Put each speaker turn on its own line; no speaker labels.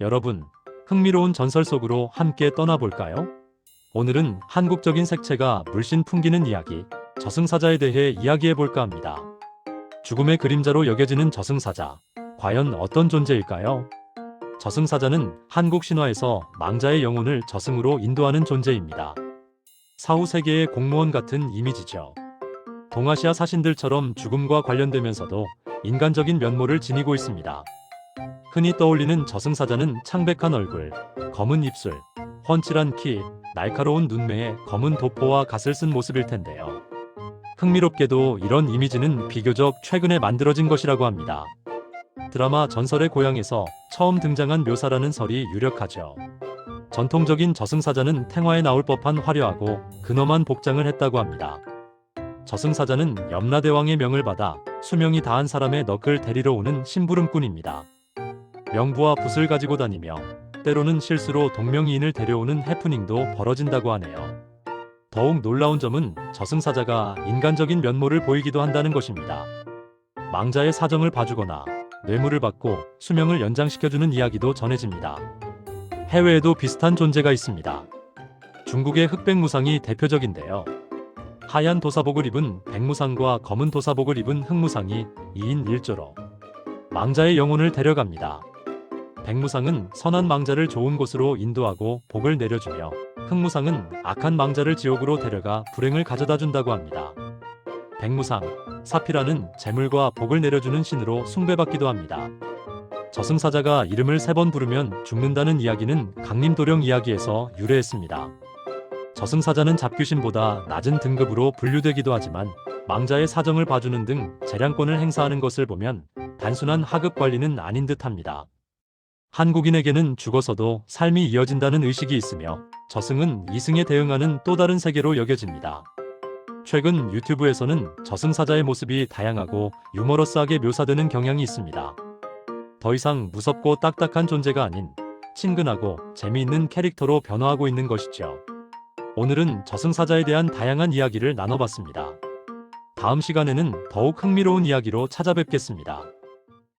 여러분, 흥미로운 전설 속으로 함께 떠나볼까요? 오늘은 한국적인 색채가 물씬 풍기는 이야기, 저승사자에 대해 이야기해볼까 합니다. 죽음의 그림자로 여겨지는 저승사자, 과연 어떤 존재일까요? 저승사자는 한국 신화에서 망자의 영혼을 저승으로 인도하는 존재입니다. 사후 세계의 공무원 같은 이미지죠. 동아시아 사신들처럼 죽음과 관련되면서도 인간적인 면모를 지니고 있습니다. 흔히 떠올리는 저승사자는 창백한 얼굴, 검은 입술, 훤칠한 키, 날카로운 눈매에 검은 도포와 갓을 쓴 모습일 텐데요. 흥미롭게도 이런 이미지는 비교적 최근에 만들어진 것이라고 합니다. 드라마 전설의 고향에서 처음 등장한 묘사라는 설이 유력하죠. 전통적인 저승사자는 탱화에 나올 법한 화려하고 근엄한 복장을 했다고 합니다. 저승사자는 염라대왕의 명을 받아 수명이 다한 사람의 넋을 데리러 오는 심부름꾼입니다. 명부와 붓을 가지고 다니며 때로는 실수로 동명이인을 데려오는 해프닝도 벌어진다고 하네요. 더욱 놀라운 점은 저승사자가 인간적인 면모를 보이기도 한다는 것입니다. 망자의 사정을 봐주거나 뇌물을 받고 수명을 연장시켜주는 이야기도 전해집니다. 해외에도 비슷한 존재가 있습니다. 중국의 흑백무상이 대표적인데요. 하얀 도사복을 입은 백무상과 검은 도사복을 입은 흑무상이 2인 1조로 망자의 영혼을 데려갑니다. 백무상은 선한 망자를 좋은 곳으로 인도하고 복을 내려주며 흑무상은 악한 망자를 지옥으로 데려가 불행을 가져다 준다고 합니다. 백무상, 사피라는 재물과 복을 내려주는 신으로 숭배받기도 합니다. 저승사자가 이름을 세 번 부르면 죽는다는 이야기는 강림도령 이야기에서 유래했습니다. 저승사자는 잡귀신보다 낮은 등급으로 분류되기도 하지만 망자의 사정을 봐주는 등 재량권을 행사하는 것을 보면 단순한 하급 관리는 아닌 듯합니다. 한국인에게는 죽어서도 삶이 이어진다는 의식이 있으며 저승은 이승에 대응하는 또 다른 세계로 여겨집니다. 최근 유튜브에서는 저승사자의 모습이 다양하고 유머러스하게 묘사되는 경향이 있습니다. 더 이상 무섭고 딱딱한 존재가 아닌 친근하고 재미있는 캐릭터로 변화하고 있는 것이죠. 오늘은 저승사자에 대한 다양한 이야기를 나눠봤습니다. 다음 시간에는 더욱 흥미로운 이야기로 찾아뵙겠습니다.